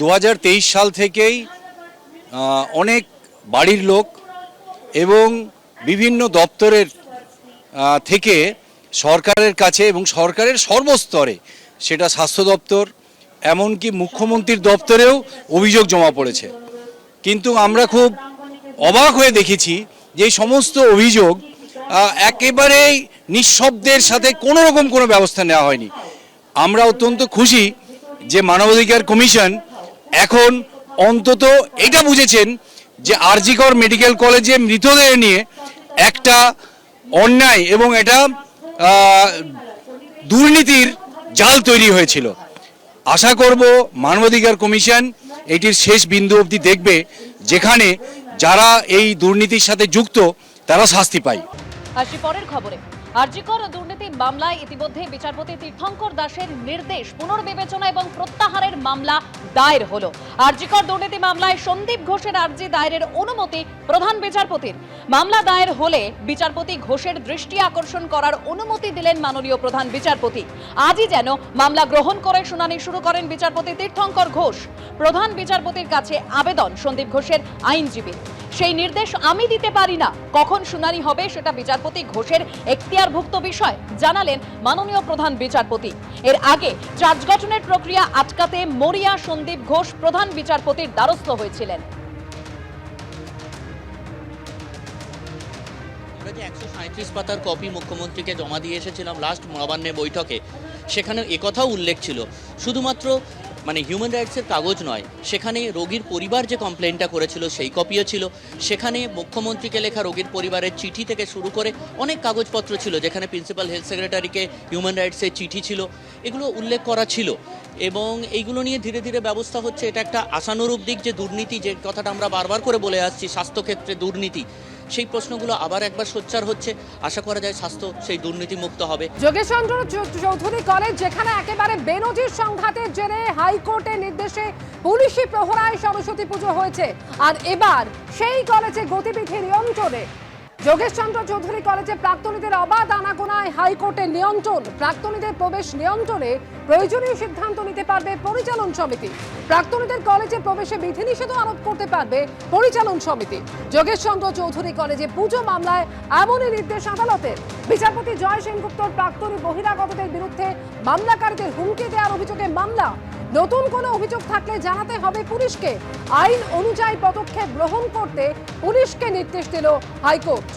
দু হাজার তেইশ সাল থেকেই অনেক বাড়ির লোক এবং বিভিন্ন দপ্তরের থেকে সরকারের কাছে এবং সরকারের সর্বস্তরে সেটা স্বাস্থ্য দপ্তর এমনকি মুখ্যমন্ত্রীর দপ্তরেও অভিযোগ জমা পড়েছে। কিন্তু আমরা খুব অবাক হয়ে দেখেছি যে সমস্ত অভিযোগ একেবারেই নিঃশব্দের সাথে কোনো রকম কোনো ব্যবস্থা নেওয়া হয়নি। আমরা অত্যন্ত খুশি যে মানবাধিকার কমিশন এখন অন্তত এটা বুঝেছেন যে আরজিকর মেডিকেল কলেজে মৃতদেহ নিয়ে একটা অন্যায় এবং এটা দুর্নীতির জাল তৈরি হয়েছিল। আশা করব মানবাধিকার কমিশন এটির শেষ বিন্দু অবধি দেখবে, যেখানে যারা এই দুর্নীতির সাথে যুক্ত, তারা শাস্তি পায়। আসি পরের খবরে। আরজিকর দুর্নীতি মামলায় ইতিমধ্যে বিচারপতি তীর্থঙ্কর দাসের নির্দেশ পুনর্বিবেচনা এবং প্রত্যাহারের মামলা দায়ের হল। আরজিকর দুর্নীতি মামলায় সন্দীপ ঘোষের আর্জি দায়েরের অনুমতি প্রধান বিচারপতির। মামলা দায়ের হলে বিচারপতি ঘোষের দৃষ্টি আকর্ষণ করার অনুমতি দিলেন মাননীয় প্রধান বিচারপতি। আজই যেন মামলা গ্রহণ করে শুনানি শুরু করেন বিচারপতি তীর্থঙ্কর ঘোষ। প্রধান বিচারপতির কাছে আবেদন সন্দীপ ঘোষের আইনজীবী। সেই নির্দেশ আমি দিতে পারি না। কখন শুনানি হবে সেটা বিচারপতি ঘোষের এখতিয়ারভুক্ত বিষয় জানালেন মাননীয় প্রধান বিচারপতি। এর আগে চার্জ গঠনের প্রক্রিয়া আটকাতে মরিয়া সন্দীপ ঘোষ প্রধান বিচারপতির দ্বারস্থ হয়েছিলেন। একশো সাঁত্রিশ পাতার কপি মুখ্যমন্ত্রীকে জমা দিয়ে এসেছিলাম লাস্ট নবান্নে বৈঠকে সেখানে একথাও উল্লেখ ছিল। শুধুমাত্র মানে হিউম্যান রাইটসের কাগজ নয়, সেখানে রোগীর পরিবার যে কমপ্লেনটা করেছিল সেই কপিও ছিল। সেখানে মুখ্যমন্ত্রীকে লেখা রোগীর পরিবারের চিঠি থেকে শুরু করে অনেক কাগজপত্র ছিল, যেখানে প্রিন্সিপাল হেলথ সেক্রেটারিকে হিউম্যান রাইটসের চিঠি ছিল, এগুলো উল্লেখ করা ছিল। এবং এইগুলো নিয়ে ধীরে ধীরে ব্যবস্থা হচ্ছে, এটা একটা আশানুরূপ দিক যে দুর্নীতি, যে কথাটা আমরা বারবার করে বলে আসছি, স্বাস্থ্যক্ষেত্রে দুর্নীতি। সেই প্রশ্নগুলো আবার একবার সোচ্চার হচ্ছে। আশা করা যায় স্বাস্থ্য সেই দুর্নীতিমুক্ত হবে। যোগেশচন্দ্র চৌধুরী কলেজ যেখানে একেবারে বেনজির সংঘাতের জেরে হাইকোর্টের নির্দেশে পুলিশি প্রহরায় সরস্বতী পুজো হয়েছে। আর এবার সেই কলেজে গতিবিধি নিয়ন্ত্রণে যোগেশচন্দ্র চৌধুরী কলেজে প্রাক্তনীদের অবাধ আনাগোনায় হাইকোর্টের নিয়ন্ত্রণ। প্রাক্তনীদের প্রবেশ নিয়ন্ত্রণে প্রয়োজনীয় সিদ্ধান্ত নিতে পারবে পরিচালন সমিতি। প্রাক্তনীদের কলেজে প্রবেশে বিধিনিষেধও আরোপ করতে পারবে পরিচালন সমিতি। যোগেশচন্দ্র চৌধুরী কলেজে পুজো মামলায় এমনই নির্দেশ আদালতের। বিচারপতি জয় সেনগুপ্তর প্রাক্তনী বহিরাগতদের বিরুদ্ধে মামলাকারীদের হুমকি দেওয়ার অভিযোগে মামলা নতুন কোনো অভিযোগ থাকলে জানাতে হবে পুলিশকে। আইন অনুযায়ী পদক্ষেপ গ্রহণ করতে পুলিশকে নির্দেশ দিল হাইকোর্ট।